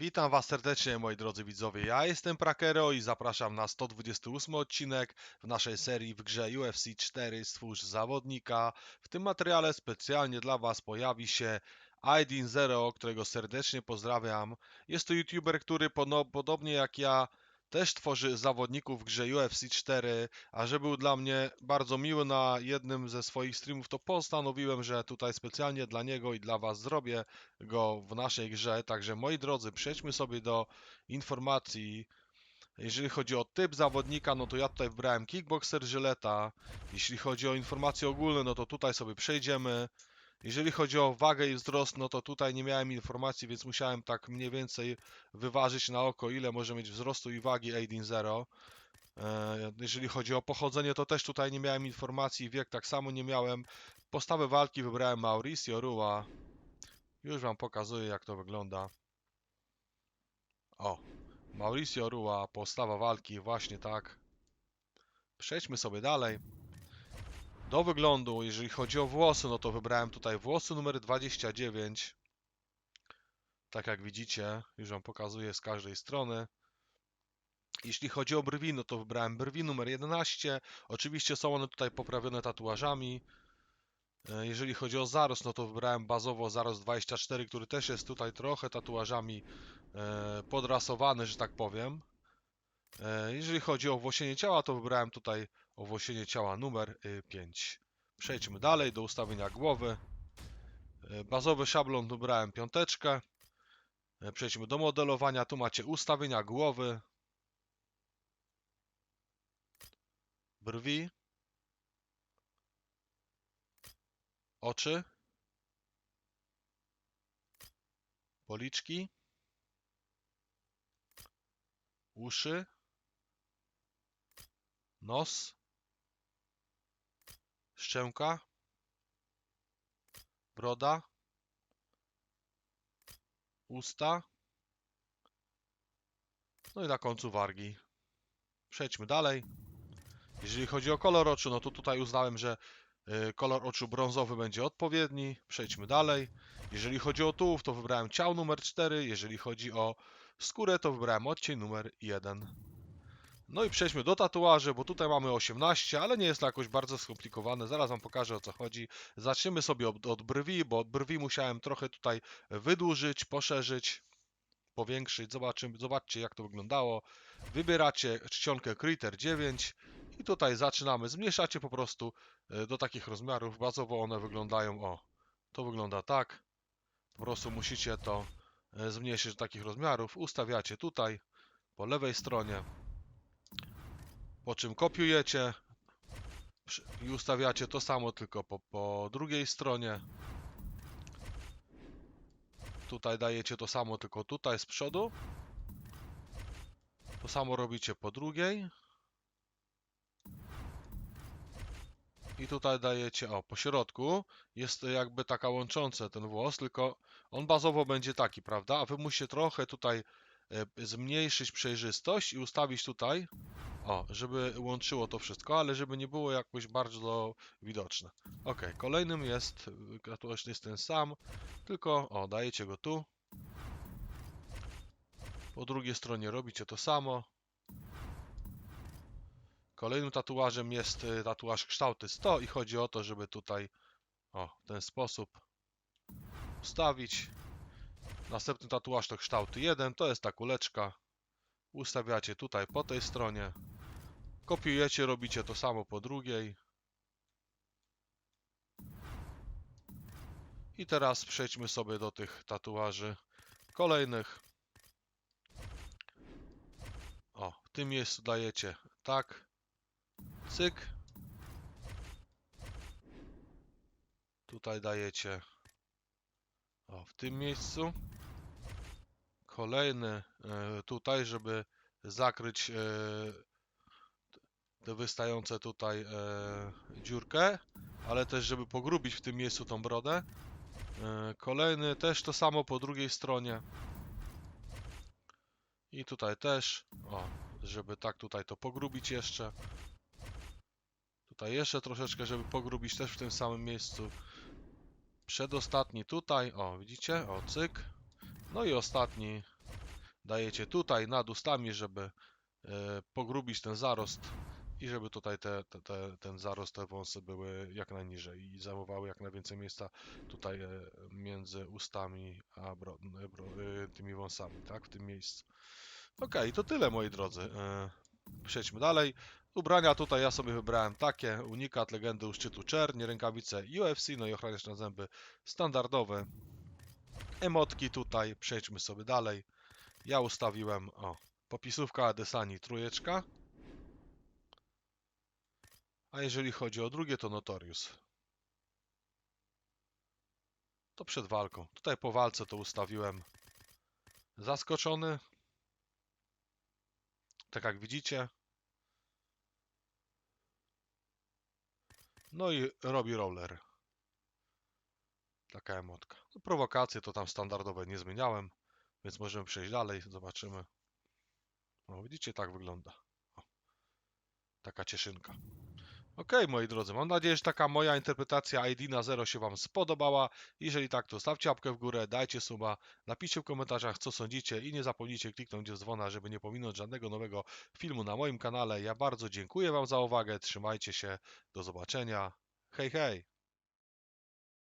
Witam Was serdecznie, moi drodzy widzowie. Ja jestem Prakero i zapraszam na 128 odcinek w naszej serii w grze UFC 4 Stwórz Zawodnika. W tym materiale specjalnie dla Was pojawi się Aidin Zero, którego serdecznie pozdrawiam. Jest to youtuber, który podobnie jak ja też tworzy zawodników w grze UFC 4, a że był dla mnie bardzo miły na jednym ze swoich streamów, to postanowiłem, że tutaj specjalnie dla niego i dla Was zrobię go w naszej grze. Także moi drodzy, przejdźmy sobie do informacji. Jeżeli chodzi o typ zawodnika, no to ja tutaj wybrałem kickboxer żyleta. Jeśli chodzi o informacje ogólne, no to tutaj sobie przejdziemy. Jeżeli chodzi o wagę i wzrost, no to tutaj nie miałem informacji, więc musiałem tak mniej więcej wyważyć na oko, ile może mieć wzrostu i wagi Aidin Zero. E, Jeżeli chodzi o pochodzenie, to też tutaj nie miałem informacji, wiek tak samo nie miałem. Postawę walki wybrałem Mauricio Rua. Już wam pokazuję jak to wygląda. O, Mauricio Rua, postawa walki, właśnie tak. Przejdźmy sobie dalej. Do wyglądu, jeżeli chodzi o włosy, no to wybrałem tutaj włosy numer 29. Tak jak widzicie, już wam pokazuję z każdej strony. Jeśli chodzi o brwi, no to wybrałem brwi numer 11. Oczywiście są one tutaj poprawione tatuażami. E, Jeżeli chodzi o zarost, no to wybrałem bazowo zarost 24, który też jest tutaj trochę tatuażami e, podrasowany, że tak powiem. E, Jeżeli chodzi o owłosienie ciała, to wybrałem tutaj owłosienie ciała numer 5. Przejdźmy dalej do ustawienia głowy. E, Bazowy szablon wybrałem piąteczkę. E, Przejdźmy do modelowania. Tu macie ustawienia głowy, brwi, oczy, policzki, uszy, nos, szczęka, broda, usta, no i na końcu wargi. Przejdźmy dalej. Jeżeli chodzi o kolor oczu, no to tutaj uznałem, że y, kolor oczu brązowy będzie odpowiedni. Przejdźmy dalej. Jeżeli chodzi o tułów, to wybrałem ciał numer 4. Jeżeli chodzi o skórę, to wybrałem odcień numer 1. No i przejdźmy do tatuaży, bo tutaj mamy 18, ale nie jest to jakoś bardzo skomplikowane. Zaraz Wam pokażę o co chodzi. Zaczniemy sobie od, od brwi, bo od brwi musiałem trochę tutaj wydłużyć, poszerzyć, powiększyć. Zobaczymy, zobaczcie jak to wyglądało. Wybieracie czcionkę Critter 9 i tutaj zaczynamy. Zmniejszacie po prostu e, do takich rozmiarów. Bazowo one wyglądają, o, to wygląda tak. Po prostu musicie to e, zmniejszyć do takich rozmiarów. Ustawiacie tutaj po lewej stronie. Po czym kopiujecie i ustawiacie to samo, tylko po, po drugiej stronie. Tutaj dajecie to samo, tylko tutaj z przodu. To samo robicie po drugiej. I tutaj dajecie, o, po środku jest jakby taka łącząca ten włos, tylko on bazowo będzie taki, prawda? A wy musicie trochę tutaj zmniejszyć przejrzystość i ustawić tutaj, o, żeby łączyło to wszystko, ale żeby nie było jakoś bardzo widoczne. Ok, kolejnym jest, y, to właśnie jest ten sam, tylko, o, dajecie go tu. Po drugiej stronie robicie to samo. Kolejnym tatuażem jest y, tatuaż kształty 100 i chodzi o to, żeby tutaj o, w ten sposób ustawić. Następny tatuaż to kształty 1, to jest ta kuleczka. Ustawiacie tutaj po tej stronie. Kopiujecie, robicie to samo po drugiej. I teraz przejdźmy sobie do tych tatuaży kolejnych. O, w tym miejscu dajecie tak. Cyk. Tutaj dajecie o, w tym miejscu. Kolejny e, tutaj, żeby zakryć e, tę wystające tutaj e, dziurkę, ale też żeby pogrubić w tym miejscu tą brodę. Kolejny też to samo po drugiej stronie. I tutaj też, o, żeby tak tutaj to pogrubić jeszcze. Tutaj jeszcze troszeczkę, żeby pogrubić też w tym samym miejscu. Przedostatni tutaj, o widzicie, o cyk. No i ostatni dajecie tutaj nad ustami, żeby e, pogrubić ten zarost i żeby tutaj te, te, te, ten zarost, te wąsy były jak najniżej i zajmowały jak najwięcej miejsca tutaj e, między ustami a bro, e, tymi wąsami, tak, w tym miejscu. Okej, to tyle moi drodzy. Przejdźmy dalej. Ubrania tutaj ja sobie wybrałem takie. Unikat, legendy u szczytu czerni, rękawice UFC, no i ochraniacz na zęby standardowe. Emotki tutaj, przejdźmy sobie dalej. Ja ustawiłem, o, popisówka Adesani trójeczka. A jeżeli chodzi o drugie, to Notorious. To przed walką. Tutaj po walce to ustawiłem zaskoczony. Tak jak widzicie. No i robi roller. Taka emotka. No, prowokacje to tam standardowe nie zmieniałem, więc możemy przejść dalej, zobaczymy. No widzicie, tak wygląda. O, taka cieszynka. Okej, moi drodzy, mam nadzieję, że taka moja interpretacja ID na 0 się Wam spodobała. Jeżeli tak, to stawcie łapkę w górę, dajcie suba, napiszcie w komentarzach, co sądzicie i nie zapomnijcie kliknąć dzwona, żeby nie pominąć żadnego nowego filmu na moim kanale. Ja bardzo dziękuję Wam za uwagę, trzymajcie się, do zobaczenia. Hej, hej!